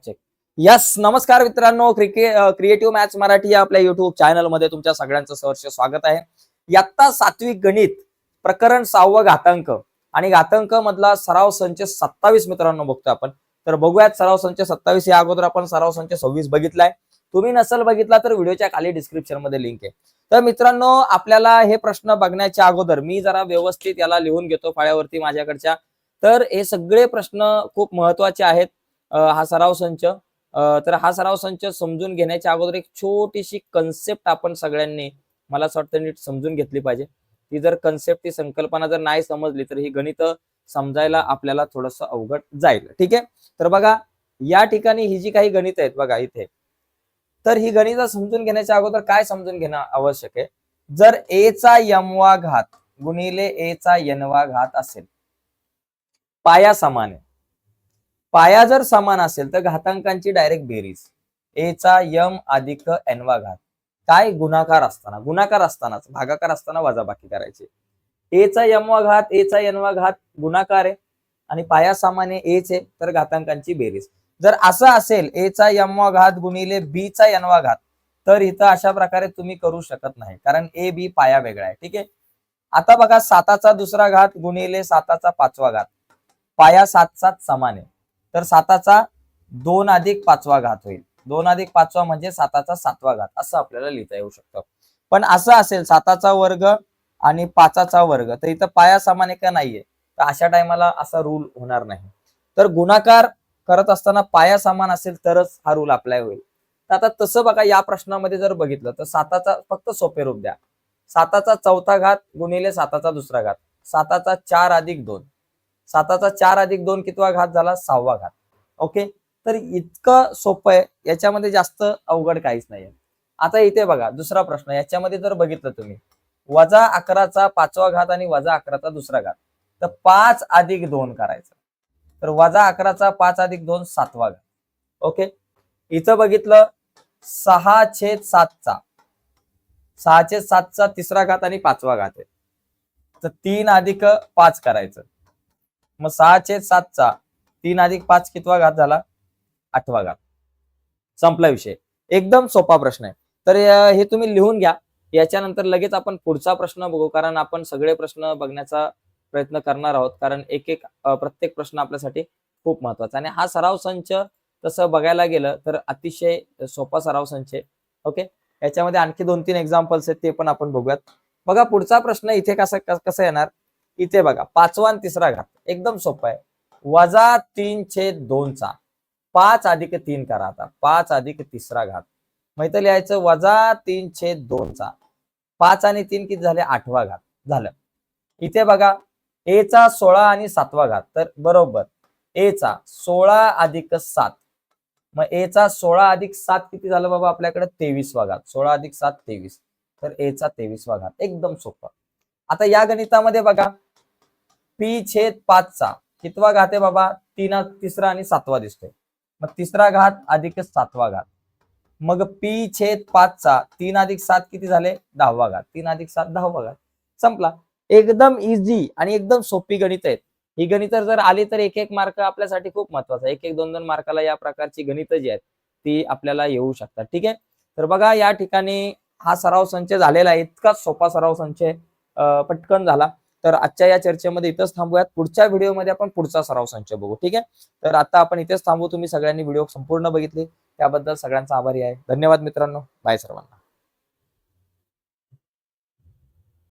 Fact check yes नमस्कार मित्रांनो. Cricket creative match Marathi या आपल्या युट्यूब चॅनलमध्ये तुमच्या सगळ्यांचं सहर्ष स्वागत आहे. इयत्ता सात्विक गणित प्रकरण सहावं घातांक आणि घातांक मधला सराव संच सत्तावीस मित्रांनो बघतो आपण. तर बघूयात सराव संच सत्तावीस या अगोदर आपण सराव संच सव्वीस बघितलाय. तुम्ही नसल बघितला तर व्हिडिओच्या खाली डिस्क्रिप्शनमध्ये लिंक आहे. तर मित्रांनो आपल्याला हे प्रश्न बघण्याच्या अगोदर मी जरा व्यवस्थित याला लिहून घेतो फाळ्यावरती माझ्याकडच्या. तर हे सगळे प्रश्न खूप महत्त्वाचे आहेत. हा सराव संच. तर हा सराव संच समजून घेण्याच्या अगोदर एक छोटीशी कन्सेप्ट आपण सगळ्यांनी मला असं वाटतं नीट समजून घेतली पाहिजे. ती जर कन्सेप्ट ती संकल्पना जर नाही समजली तर ही गणित समजायला आपल्याला थोडस अवघड जाईल. ठीक आहे? तर बघा या ठिकाणी ही जी काही गणित आहेत बघा इथे तर ही गणित समजून घेण्याच्या अगोदर काय समजून घेणं आवश्यक आहे? जर ए चा यमवा घात गुणिले ए चा यनवा घात असेल पाया समान आहे. पाया जर समान असेल तर घातांकांची डायरेक्ट बेरीज. ए चा यम अधिक एनवा घात काय? गुणाकार असताना. गुणाकार असतानाच भागाकार असताना वजाबाकी करायची. ए चा यमवा घात ए चा एनवा घात गुणाकार आहे. आणि पाया समान आहे एच आहे तर घातांकांची बेरीज. जर असं असेल ए चा यमवा घात गुणिले बी चा घात तर इथं अशा प्रकारे तुम्ही करू शकत नाही. कारण ए बी पाया वेगळा आहे. ठीक आहे? आता बघा साताचा दुसरा घात गुणिले साताचा पाचवा घात. पाया सात सात समान आहे. तर साताचा दोन अधिक पाचवा घात होईल. दोन अधिक पाचवा म्हणजे साताचा सातवा घात. असं आपल्याला लिहिता येऊ शकतं. पण असं असेल साताचा वर्ग आणि पाचाचा वर्ग तर इथं पाया समान आहे का नाहीये? तर अशा टायमाला असा रूल होणार नाही. तर गुणाकार करत असताना पाया समान असेल तरच हा रूल अप्लाय होईल. तर आता तसं बघा या प्रश्नामध्ये जर बघितलं तर साताचा फक्त सोपे रूप द्या. साताचा चौथा घात गुणिले साताचा दुसरा घात. साताचा चार अधिक दोन. साताचा चार अधिक दोन कितवा घात झाला? सहावा घात. ओके तर इतकं सोपं आहे. याच्यामध्ये जास्त अवघड काहीच नाहीये. आता इथे बघा दुसरा प्रश्न. याच्यामध्ये जर बघितलं तुम्ही वजा अकराचा पाचवा घात आणि वजा अकराचा दुसरा घात. तर पाच अधिक दोन करायचं. तर वजा अकराचा पाच अधिक दोन सातवा घात. ओके इथं बघितलं सहा छेद सातचा. सहा छेद सातचा तिसरा घात आणि पाचवा घात आहे. तर तीन अधिक पाच करायचं. मग सहाचे सातचा. तीन अधिक पाच कितवा घात झाला? आठवा घात. संपला विषय. एकदम सोपा प्रश्न आहे. तर हे तुम्ही लिहून घ्या. याच्यानंतर लगेच आपण पुढचा प्रश्न बघू कारण आपण सगळे प्रश्न बघण्याचा प्रयत्न करणार आहोत. कारण एक एक प्रत्येक प्रश्न आपल्यासाठी खूप महत्त्वाचा आणि हा सराव संच तसं बघायला गेलं तर अतिशय सोपा सराव संच आहे. ओके? याच्यामध्ये आणखी दोन तीन एक्झाम्पल्स आहेत ते पण आपण बघूयात. बघा पुढचा प्रश्न इथे कसा कसं येणार? इथे बघा पाचवा आणि तिसरा घात. एकदम सोपा आहे. वजा तीन छेद दोनचा पाच अधिक तीन करा आता. पाच अधिक तिसरा घात. माहीत लिहायचं वजा तीन छेद दोनचा पाच आणि तीन किती झाले? आठवा घात. झालं. इथे बघा ए चा सोळा आणि सातवा घात. तर बरोबर ए चा सोळा अधिक सात. मग ए चा सोळा अधिक सात किती झालं बाबा आपल्याकडे? तेवीसवा घात. सोळा अधिक सात तेवीस. तर ए चा तेवीसवा घात. एकदम सोपं. आता या गणितामध्ये बघा पी छेद पाचचा कितवा घात आहे बाबा? तीन तिसरा आणि सातवा दिसतोय. मग तिसरा घात अधिक सातवा घात. मग पी छेद पाचचा तीन अधिक सात किती झाले? दहावा घात. तीन अधिक सात दहावा घात. संपला. एकदम इझी आणि एकदम सोपी गणित आहेत. ही गणित जर आली तर एक एक मार्क आपल्यासाठी खूप महत्त्वाचा आहे. एक एक दोन दोन मार्काला या प्रकारची गणित जी आहेत ती आपल्याला येऊ शकतात. ठीक आहे? तर बघा या ठिकाणी हा सराव संच झालेला आहे. इतकाच सोपा सराव संच पटकन झाला. तर आजच्या या चर्चेमध्ये इथंच थांबूयात. पुढच्या व्हिडिओमध्ये आपण पुढचा सराव संच बघू. ठीक आहे? तर आता आपण इथेच थांबू. तुम्ही सगळ्यांनी व्हिडिओ संपूर्ण बघितले. त्याबद्दल सगळ्यांचा आभारी आहे. धन्यवाद मित्रांनो. बाय सर्वांना.